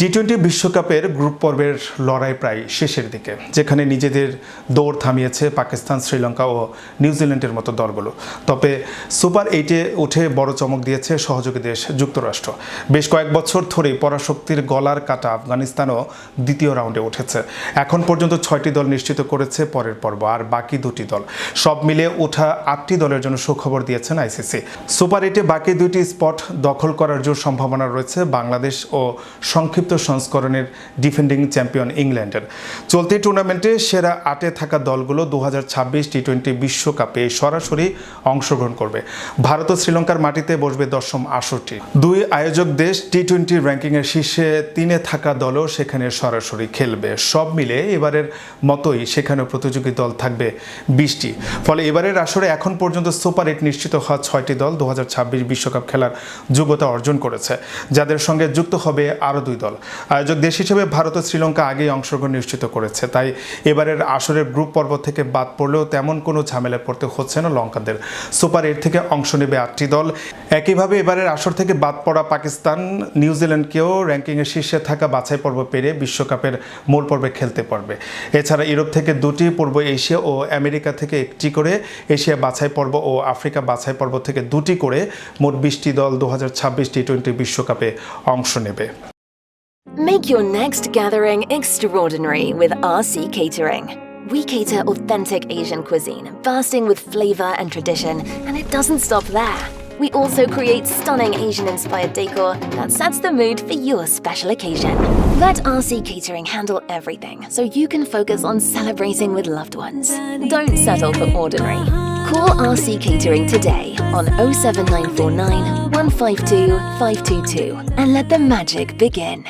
T twenty বিশ্বকাপের group পর্বের লড়াই প্রায় শেষের দিকে, যেখানে নিজেদের দৌড় থামিয়েছে পাকিস্তান, শ্রীলঙ্কা ও নিউজিল্যান্ডের মতো দলগুলো। তবে সুপার এইটে উঠে বড় চমক দিয়েছে সহযোগী দেশ যুক্তরাষ্ট্র। বেশ কয়েক বছর ধরেই পরাশক্তির গলার কাটা আফগানিস্তানও দ্বিতীয় রাউন্ডে উঠেছে। এখন পর্যন্ত ছয়টি দল নিশ্চিত করেছে পরের পর্ব, আর বাকি দুটি দল। সব মিলে ওঠা আটটি দলের জন্য সুখবর দিয়েছেন আইসিসি। সুপার এইটে বাকি দুটি স্পট দখল করার জোর সম্ভাবনা রয়েছে বাংলাদেশ ও সংক্ষিপ্ত সংস্করণের ডিফেন্ডিং চ্যাম্পিয়ন ইংল্যান্ডের। চলতি টুর্নামেন্টে সেরা আটে থাকা দলগুলো দু হাজার ছাব্বিশ টি টোয়েন্টি বিশ্বকাপে সরাসরি অংশগ্রহণ করবে। ভারত ও শ্রীলঙ্কার মাটিতে বসবে দশম আসরটি দুই আয়োজক দেশ টি টোয়েন্টি র্যাঙ্কিংয়ের শীর্ষে তিনে থাকা দলও সেখানে সরাসরি খেলবে। সব মিলে এবারের মতোই সেখানে প্রতিযোগী দল থাকবে বিশটি। ফলে এবারের আসরে এখন পর্যন্ত সুপার এইট নিশ্চিত হওয়া ছয়টি দল দু বিশ্বকাপ খেলার যোগ্যতা অর্জন করেছে। যাদের সঙ্গে যুক্ত হবে আরও দুই দল। আয়োজক দেশ হিসেবে ভারত ও শ্রীলঙ্কা আগেই অংশগ্রহণ নিশ্চিত করেছে। তাই এবারের আসরের গ্রুপ পর্ব থেকে বাদ পড়লেও তেমন কোনো ঝামেলায় পড়তে হচ্ছে না লঙ্কাদের সুপার এইট থেকে অংশ নেবে আটটি দল। একইভাবে এবারের আসর থেকে বাদ পড়া পাকিস্তান, নিউজিল্যান্ডকেও র্যাঙ্কিংয়ের শীর্ষে থাকা বাছাই পর্ব পেরে বিশ্বকাপের মূল পর্বে খেলতে পারবে। এছাড়া ইউরোপ থেকে দুটি, পূর্ব এশিয়া ও আমেরিকা থেকে একটি করে, এশিয়া বাছাই পর্ব ও আফ্রিকা বাছাই পর্ব থেকে দুটি করে মোট বিশটি দল দু হাজার ছাব্বিশ টি টোয়েন্টি বিশ্বকাপে অংশ নেবে। Make your next gathering extraordinary with RC Catering. We cater authentic Asian cuisine, bursting with flavor and tradition, and it doesn't stop there. We also create stunning Asian inspired decor that sets the mood for your special occasion. Let RC Catering handle everything so you can focus on celebrating with loved ones. Don't settle for ordinary. Call RC Catering today on 07949 152 522 and let the magic begin.